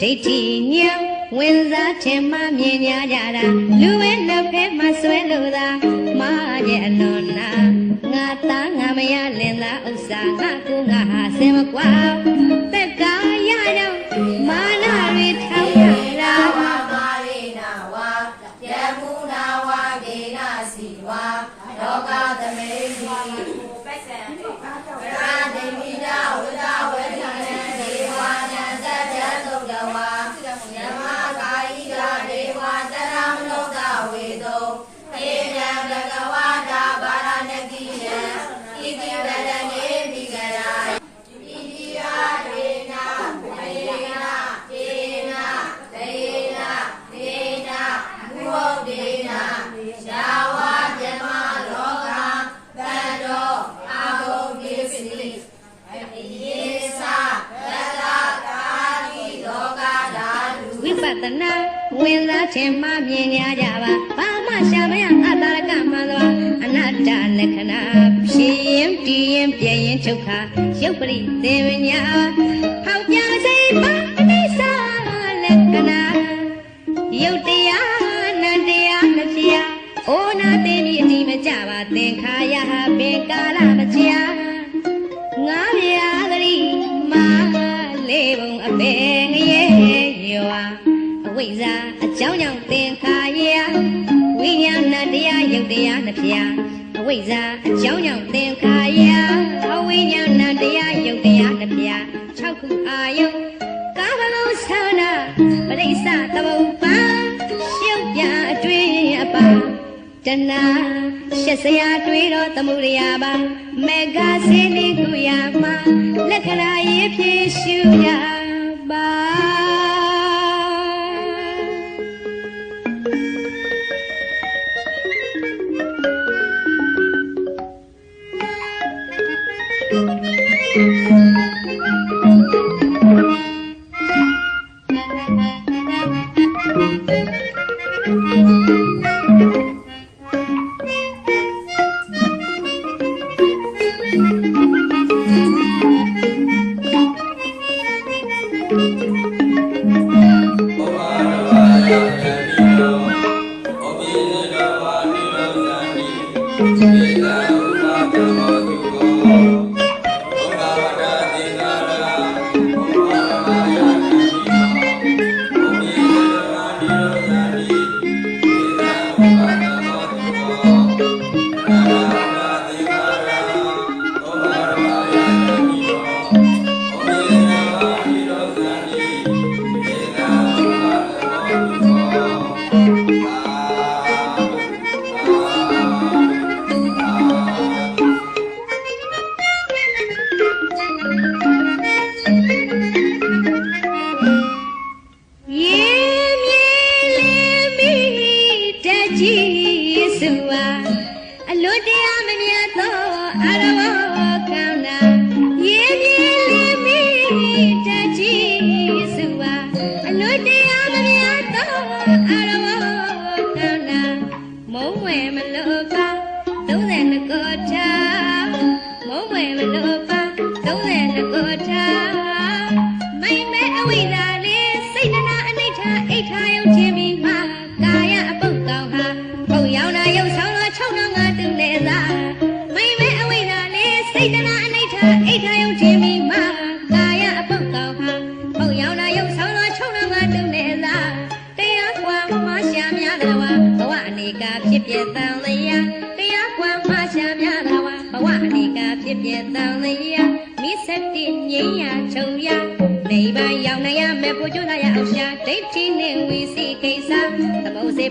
ဒိဋ္ဌိညံဝင်စားထင်မှမြင်ညာကြတာလူဝဲနှစ်ဖက်မှာဆွဲလို့သာမာရဲ့အလွန်နာငါသားငါမရလင်သားဥစ္စာငါကူငါဟာစင်မကွာသက်ကာရကြောင့်မာနတွေထောက်ရတာဝါမာရိနာဝါယမုနာဝါဒေနာစီဝါလောကသမေတိပတ်စံဗရာဒေမိနာဝိဒဝေဒနာဒေ ရုပ်ပရိသေဝညာဟောက်ပြစိတ်ပါအနိစ္စလက္ခဏာယုတ်တရားနန္တရားမဖြစ်အိုနာသိမိအတိမကြပါသင်္ခါယဟပင်ကာလမချာငါမြာသတိမာလေးပုံအပေငရဲ့ရွာအဝိဇ္ဇာအကြောင်းကြောင့်သင်္ခါရဝိညာဏတရားယုတ်တရားနှစ်ဖြာအဝိဇ္ဇာအကြောင်းကြောင့် စ္ဆသမုပ္ပါရှုပ်ပြအတွေ့အပါတဏှာရှက်စရာတွေ့တော့သမှုရိယာပါမေဃစေနိကုယာမလက္ခဏာရေးဖြည့်ရှုရပါ ရေ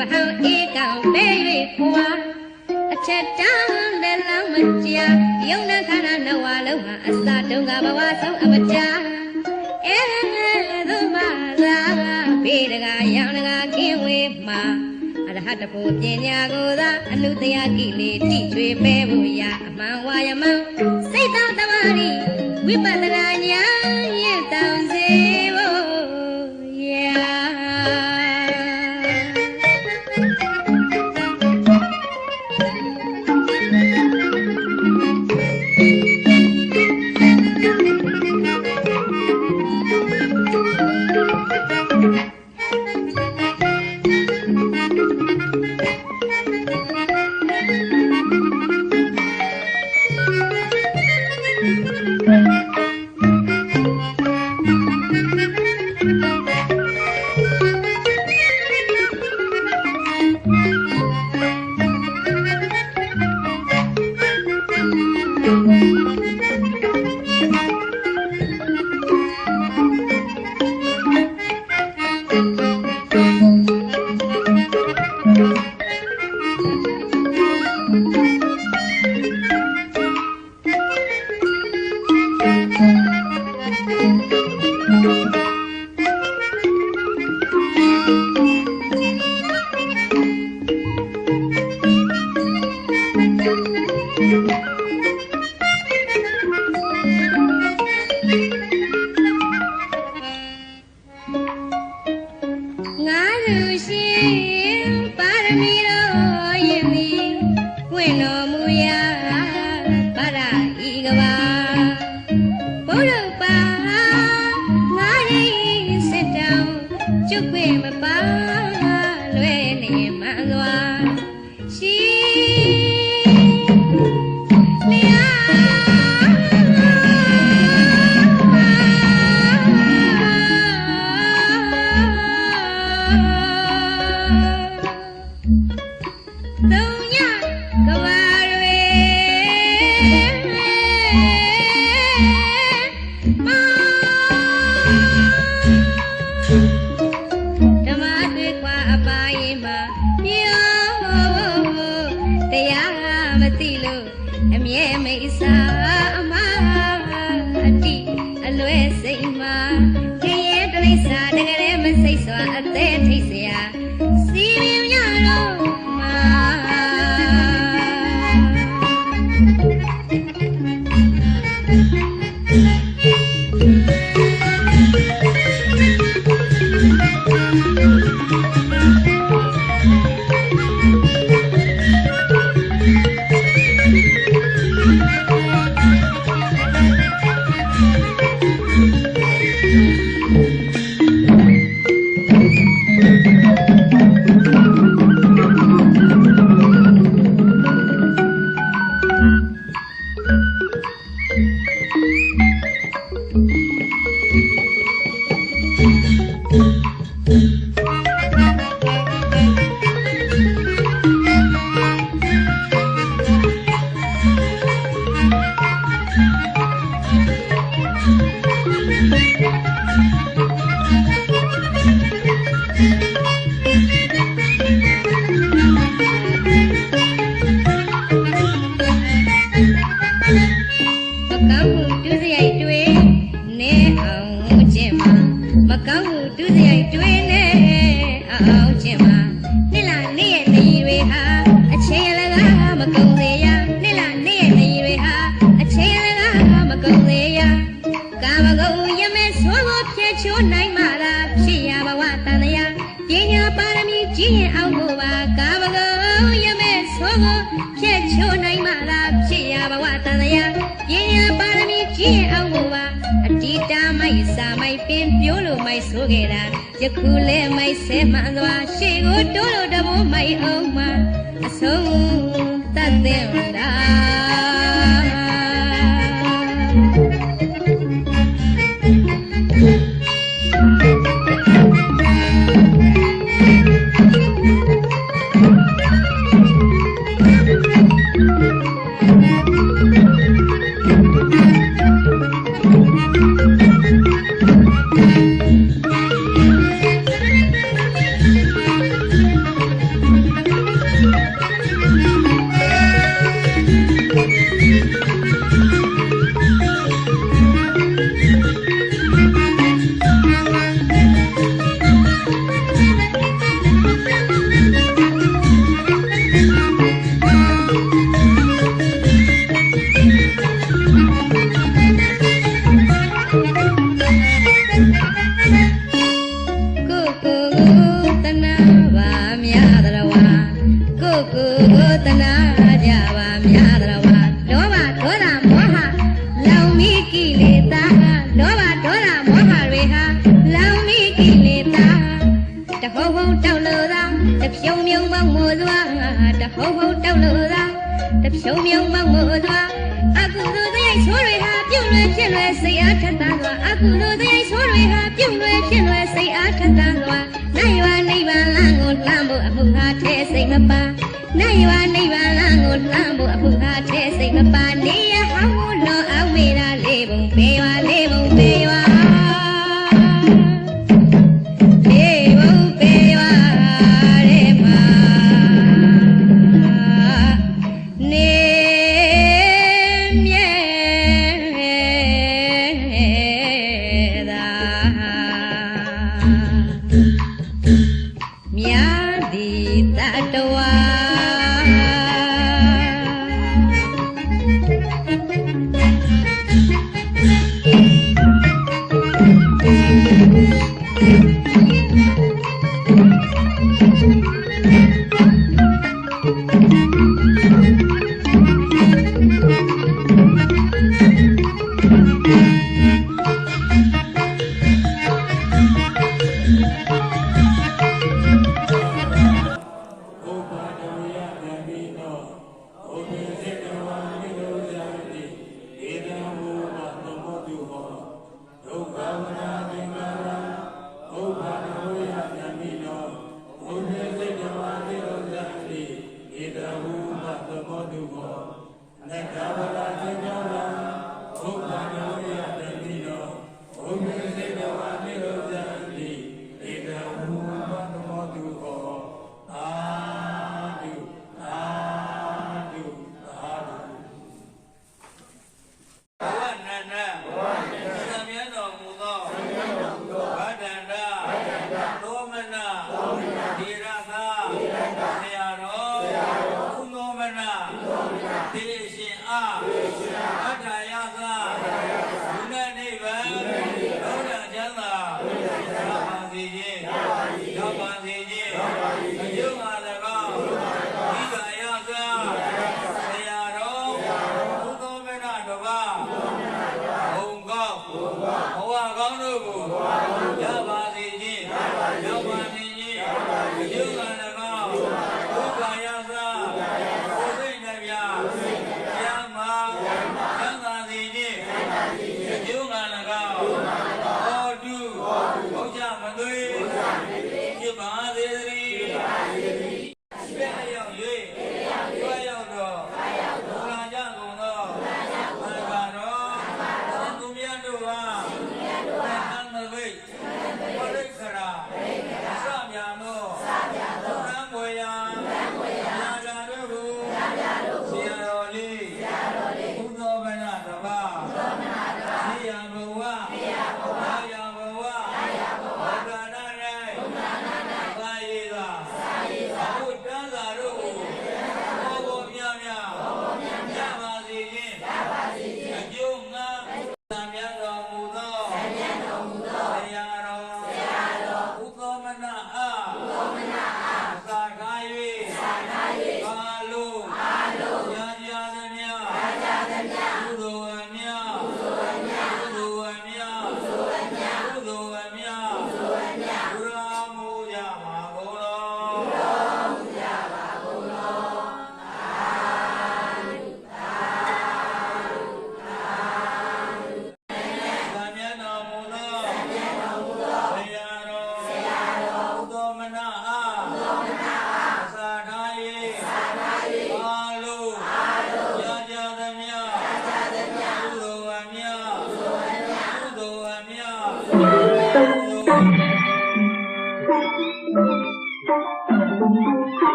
ပဟံဧကံပဲ၍ခွာအချက်တန်းလည်းလောင်းမကြယုံနာခန္ဓာနဝလုံးမှာအစတုံးကဘဝဆုံးအမကြအဲသုမသာဘေးတကရောင်တကကင်းဝေးမှာအရဟတဖို့ပညာကိုသာအနုတရာကိလေတိချွေပဲဖို့ရအမှန်ဝါယမံစိတ်တော်တမာရီဝိပဿနာဉာ ကျုပ်ခွေမ အ မိုက်ဆဲမှန်သွားရှေ့ကိုတိုးလို့တဘိုးမိုက်အောင်မှအဆုံးတတ်တဲ့တာ ဟုံဟုံတောက်လို့သာတဖြုံမြုံမောက်မို့စွာတဟုံဟုံတောက်လို့သာတဖြုံမြုံမောက်မို့စွာအကုသိုလ်တရားဆိုးတွေဟာပြုတ်လွယ်ဖြစ်လွယ်စိတ်အားထက်သန်စွာအကုသိုလ်တရားဆိုးတွေဟာပြုတ်လွယ်ဖြစ်လွယ်စိတ်အားထက်သန်စွာနိုင်ဝနိဗ္ဗာန်လမ်းကိုလှမ်းဖို့အမှုဟာထဲစိတ်မပါနိုင်ဝနိဗ္ဗာန်လမ်းကိုလှမ်းဖို့အမှုဟာထဲစိတ်မပါနေရဟောင်းကိုလောအောင်မေတာလေးပုံပေဝါလေးပုံပေဝါေ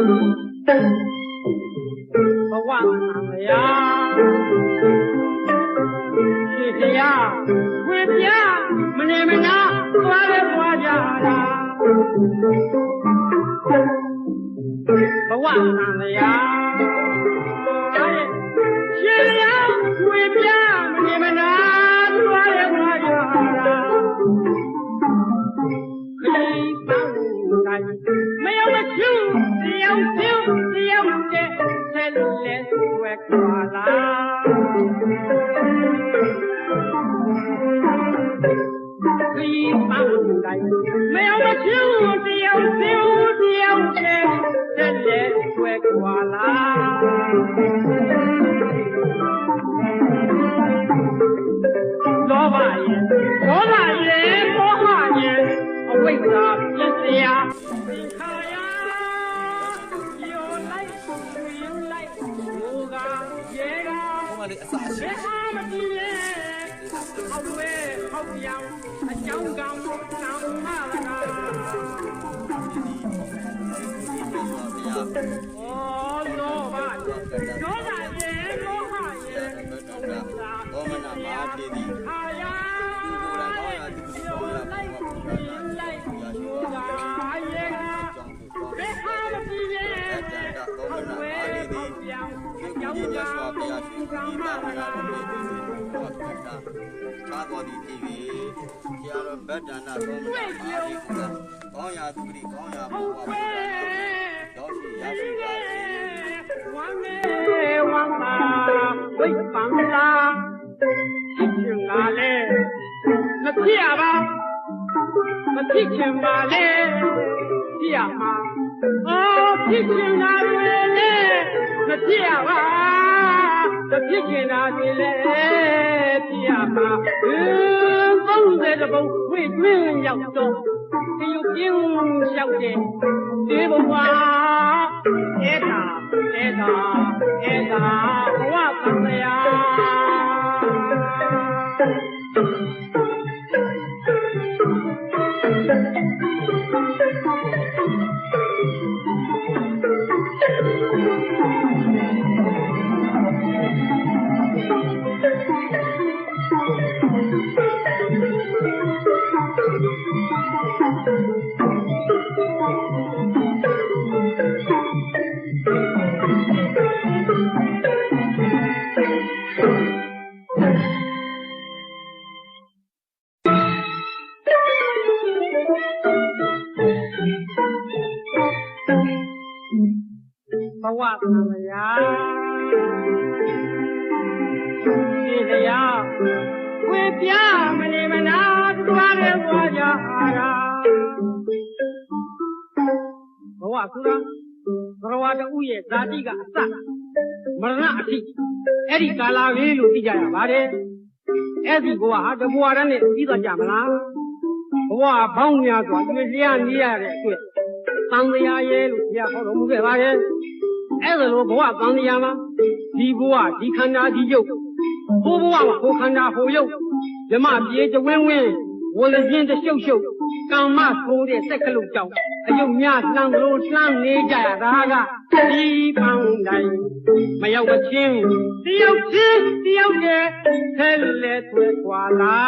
ဘဝမှာဘုရားရှင်တရားဝင်ပြမနေမနာသွားလဲသွားကြတာဘဝမှာဘုရားရှင်တရားဝင်ပြမနေမနာ ခရီးပန်းတိုင်းမယောမချင်းတယောက်စင်ဦးတယောက်တဲ့တက်တဲ့ွယ်ခွာလာလောဘရဲ့ဒေါသရဲ့မောဟရဲ့အဝိဇ္ဇာပြစ်စရာသင်္ခါရပြောလိုက်ပြောလိုက်ဘုရားရဲ့ကဘုရားလေးအစာရှိဘယ်ဟာမကြည့်လဲ အောင်ဝဲပေါက်ရောင်အကြောင်းကောင်းတောင်းမလာတာအော်တော့ဗာဒေါသရဲ့မောဟရဲ့ဘောမနာမာတိဒီအာ င်းကြီးမြတ်စွာဘုရားရှင်ဒီပါဒကတိပိစိဘောတ္တသာသောတိဖြစ်၍ဆရာတော်ဗဒ္ဒနာသုံးပါးပါရိကုသကောင်းရာသူပတိကောင်းရာဘုရားဘုရားရောက်ရှိရရှိပါစေဝမ်းနေဝမ်းသာဝိပ္ပန္နာရှင်ကလည်းမဖြစ်ရပါမဖြစ်ခင်ပါလေကြည့်ရမှာအော်ဖြစ်ခင်လာတယ်လေ မဖြစ်ရပါတဖြစ်ကျင်တာဒီလေဖြစ်ရပါသုံးတဲ့ဘုံဝိတွင်းရောက်တော့ဒီယုတ်ကျင်းလျှောက်တဲ့ဒီဘဝဧတာဧတာဧတာဘဝသံဃာ မနေမနာတွားရဲသွားကြအားရာဘဝဆိုတာဘရဝတူရဲ့ဇာတိကအစမရဏအထိအဲ့ဒီကာလာလေးလို့သိကြရပါတယ်အဲ့ဒီဘဝဟာတဘဝတည်းနဲ့ပြီးသွားကြမလားဘဝဘောင်းများစွာတွေ့လျားနေရတဲ့အတွက်သံဃာရဲ့လို့ဘုရားဟောတော်မူခဲ့ပါတယ်အဲ့ဒါလိုဘဝကံတရားမှာဒီဘဝဒီခန္ဓာဒီယုတ်ဘိုးဘဝမှာဟိုခန္ဓာဟိုယုတ်ဓ မ္မပြေတဝင်းဝင်းဝလခြင်းတရှုပ်ရှုပ်ကမ္မဆိုးတဲ့စက်ကလုတ်ကြောင့်အယုတ်များလှမ်းလို့လှမ်းနေကြရတာကဒီပန်းတိုင်းမရောက်မချင်းတယောက်ချင်းတယောက်ရဲ့ဆဲလဲသွဲခွာလာ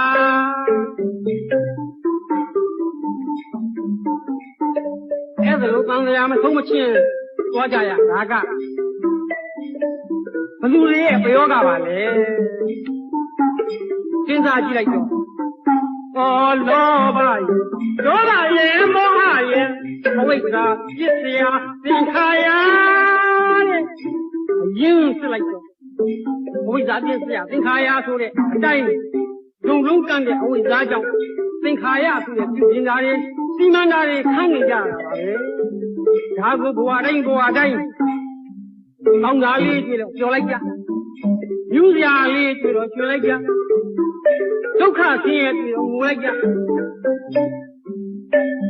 အဲ့ဒါလိုကံတရားမဆုံးမချင်းသွားကြရတာကဘလူတွေရဲ့ပယောဂပါလေ စဉ်းစားကြည့်လိုက်တော့ဩလောဘယေဒေါသယေမောဟယေအဝိဇ္ဇာပစ္စယသင်္ခါရတဲ့အရင်စစ်လိုက်တော့အဝိဇ္ဇာပစ္စယသင်္ခါရဆိုတဲ့အတိုင်းလုံးလုံးကန့်တဲ့အဝိဇ္ဇာကြောင့်သင်္ခါရဆိုတဲ့ပြုပြင်တာတွေစီမံတာတွေခန့်နေကြတာပါပဲဒါကိုဘဝတိုင်းဘဝတိုင်းကောင်းတာလေးတွေ့တော့ပြောလိုက်ကြညူးစရာလေးတွေ့တော့ကျွေလိုက်ကြ ဒုက္ခဆင်းရဲတွေ့တော့ငိုလိုက်ကြ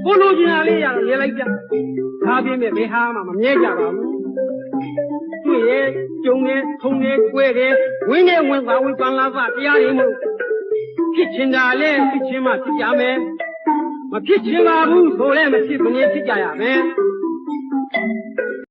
ကိုလိုချင်တာလေးရတော့လဲလိုက်ကြဒါပြင်းမဲ့ဘယ်ဟာမှမမြဲကြပါဘူးတွေ့ရဲ့ကြုံရဲ့ထုံရဲ့ကွဲတယ်ဝင်းနဲ့ဝင်ပါဝင်ပန်လာစတရားတွေမို့ဖြစ်ချင်တာလဲဖြစ်ချင်မှဖြစ်ကြမယ်မဖြစ်ချင်ပါဘူးဆိုလဲမဖြစ်မနေဖြစ်ကြရမယ်